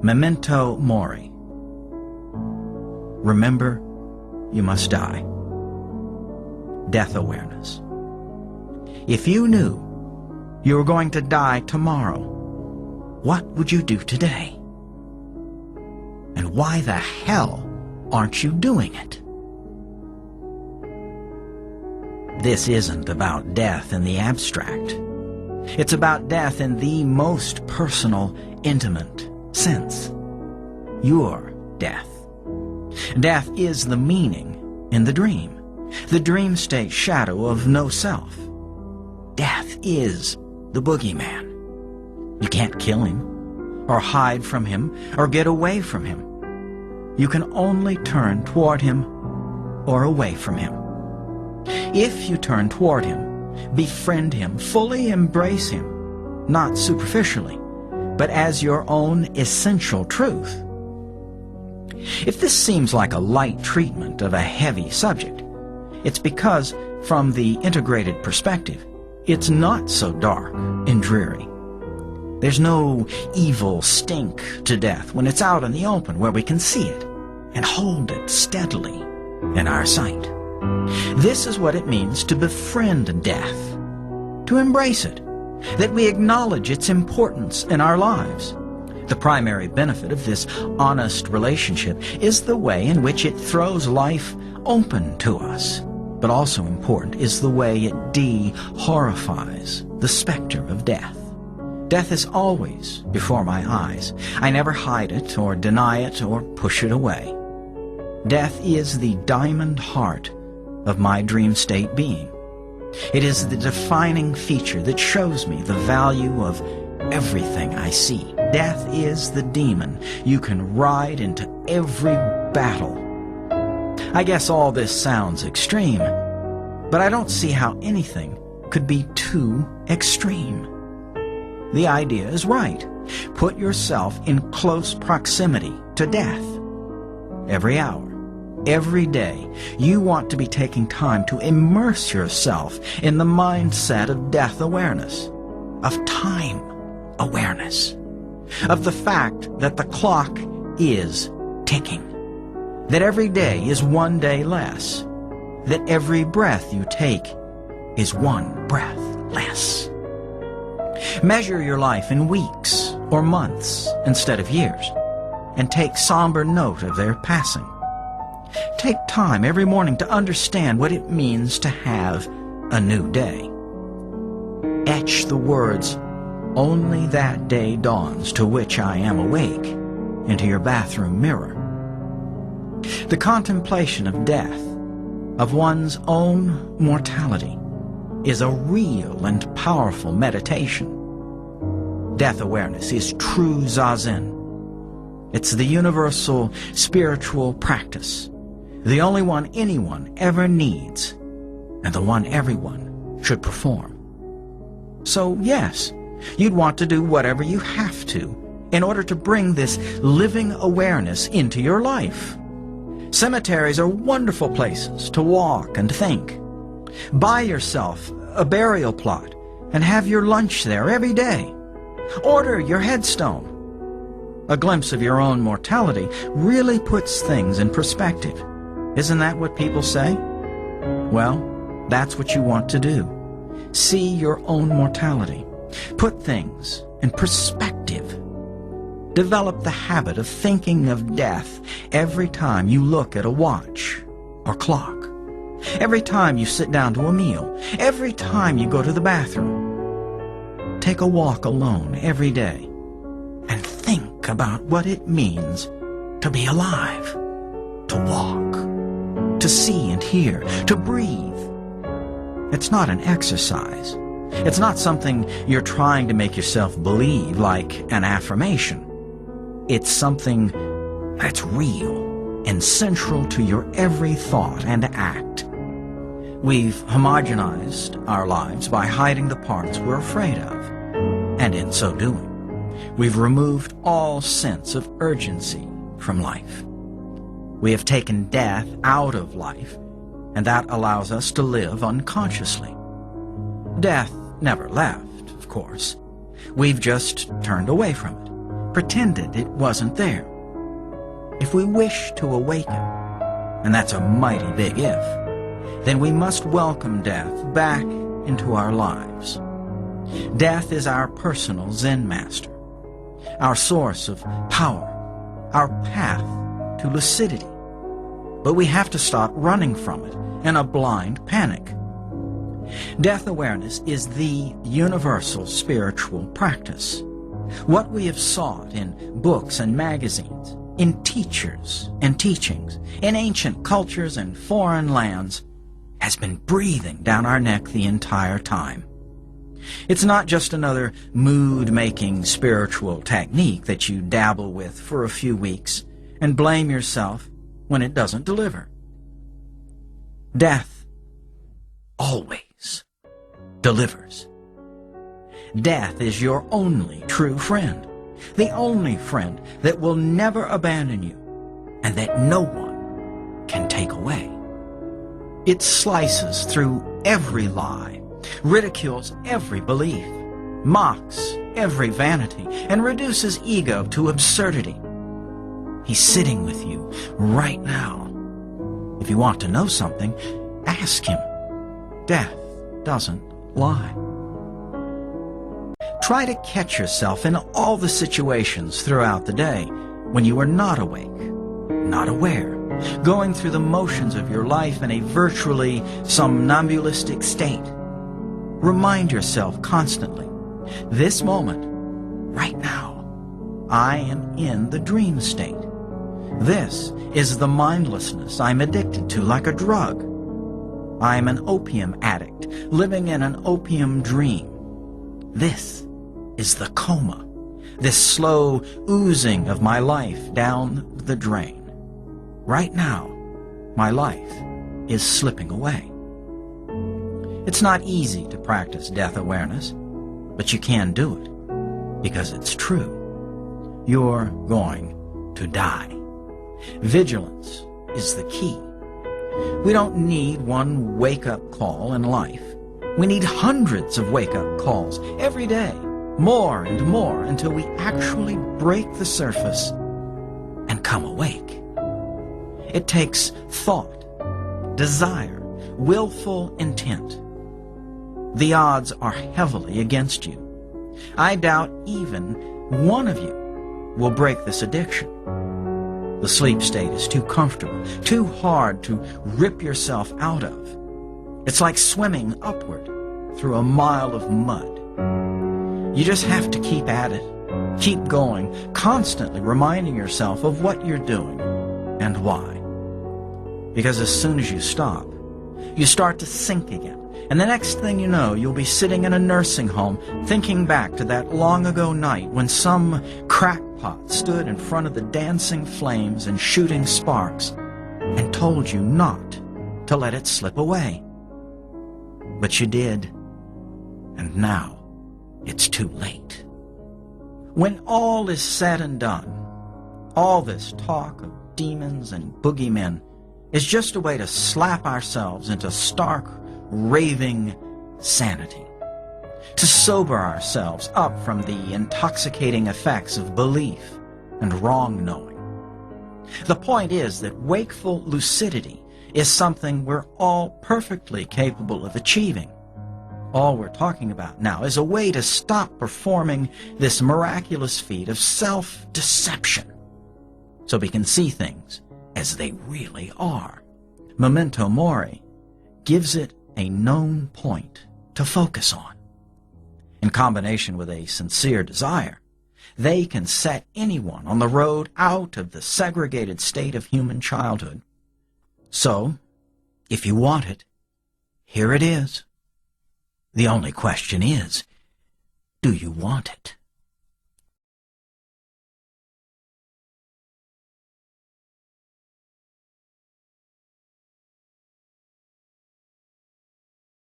Memento Mori. Remember, you must die. Death awareness. If you knew you were going to die tomorrow, what would you do today? And why the hell aren't you doing it? This isn't about death in the abstract. It's about death in the most personal, intimate sense. Your death. Death is the meaning in the dream, the dream state shadow of no self. Death is the boogeyman. You can't kill him, or hide from him, or get away from him. You can only turn toward him or away from him. If you turn toward him, befriend him, fully embrace him, not superficially, but as your own essential truth. If this seems like a light treatment of a heavy subject, it's because, from the integrated perspective, it's not so dark and dreary. There's no evil stink to death when it's out in the open where we can see it and hold it steadily in our sight. This is what it means to befriend death, to embrace it, that we acknowledge its importance in our lives. The primary benefit of this honest relationship is the way in which it throws life open to us. But also important is the way it de-horrifies the specter of death. Death is always before my eyes. I never hide it or deny it or push it away. Death is the diamond heart of my dream state being. It is the defining feature that shows me the value of everything I see. Death is the demon you can ride into every battle. I guess all this sounds extreme, but I don't see how anything could be too extreme. The idea is right. Put yourself in close proximity to death. Every hour, every day, you want to be taking time to immerse yourself in the mindset of death awareness, of time awareness, of the fact that the clock is ticking, that every day is one day less, that every breath you take is one breath less. Measure your life in weeks or months instead of years, and take somber note of their passing. Take time every morning to understand what it means to have a new day. Etch the words, only that day dawns to which I am awake, into your bathroom mirror. The contemplation of death, of one's own mortality, is a real and powerful meditation. Death awareness is true zazen. It's the universal spiritual practice, the only one anyone ever needs, and the one everyone should perform. So yes, you'd want to do whatever you have to in order to bring this living awareness into your life. Cemeteries are wonderful places to walk and think. Buy yourself a burial plot and have your lunch there every day. Order your headstone. A glimpse of your own mortality really puts things in perspective. Isn't that what people say? Well, that's what you want to do. See your own mortality. Put things in perspective. Develop the habit of thinking of death every time you look at a watch or clock. Every time you sit down to a meal. Every time you go to the bathroom. Take a walk alone every day and think about what it means to be alive, to walk, to see and hear, to breathe. It's not an exercise. It's not something you're trying to make yourself believe like an affirmation. It's something that's real and central to your every thought and act. We've homogenized our lives by hiding the parts we're afraid of. And in so doing, we've removed all sense of urgency from life. We have taken death out of life, and that allows us to live unconsciously. Death never left, of course. We've just turned away from it, pretended it wasn't there. If we wish to awaken, and that's a mighty big if, then we must welcome death back into our lives. Death is our personal Zen master, our source of power, our path to lucidity. But we have to stop running from it in a blind panic. Death awareness is the universal spiritual practice. What we have sought in books and magazines, in teachers and teachings, in ancient cultures and foreign lands, has been breathing down our neck the entire time. It's not just another mood-making spiritual technique that you dabble with for a few weeks and blame yourself when it doesn't deliver. Death always delivers. Death is your only true friend, the only friend that will never abandon you and that no one can take away. It slices through every lie, ridicules every belief, mocks every vanity, and reduces ego to absurdity. He's sitting with you right now. If you want to know something, ask him. Death doesn't lie. Try to catch yourself in all the situations throughout the day when you are not awake, not aware, going through the motions of your life in a virtually somnambulistic state. Remind yourself constantly, this moment, right now, I am in the dream state. This is the mindlessness I'm addicted to like a drug. I am an opium addict, living in an opium dream. This is the coma, this slow oozing of my life down the drain. Right now, my life is slipping away. It's not easy to practice death awareness, but you can do it because it's true. You're going to die. Vigilance is the key. We don't need one wake-up call in life. We need hundreds of wake-up calls every day, more and more, until we actually break the surface and come awake. It takes thought, desire, willful intent. The odds are heavily against you. I doubt even one of you will break this addiction. The sleep state is too comfortable, too hard to rip yourself out of. It's like swimming upward through a mile of mud. You just have to keep at it, keep going, constantly reminding yourself of what you're doing and why. Because as soon as you stop, you start to sink again. And the next thing you know, you'll be sitting in a nursing home thinking back to that long ago night when some stood in front of the dancing flames and shooting sparks and told you not to let it slip away. But you did. And now it's too late. When all is said and done, all this talk of demons and boogeymen is just a way to slap ourselves into stark raving sanity. To sober ourselves up from the intoxicating effects of belief and wrong knowing. The point is that wakeful lucidity is something we're all perfectly capable of achieving. All we're talking about now is a way to stop performing this miraculous feat of self-deception so we can see things as they really are. Memento Mori gives it a known point to focus on. In combination with a sincere desire, they can set anyone on the road out of the segregated state of human childhood. So, if you want it, here it is. The only question is, do you want it?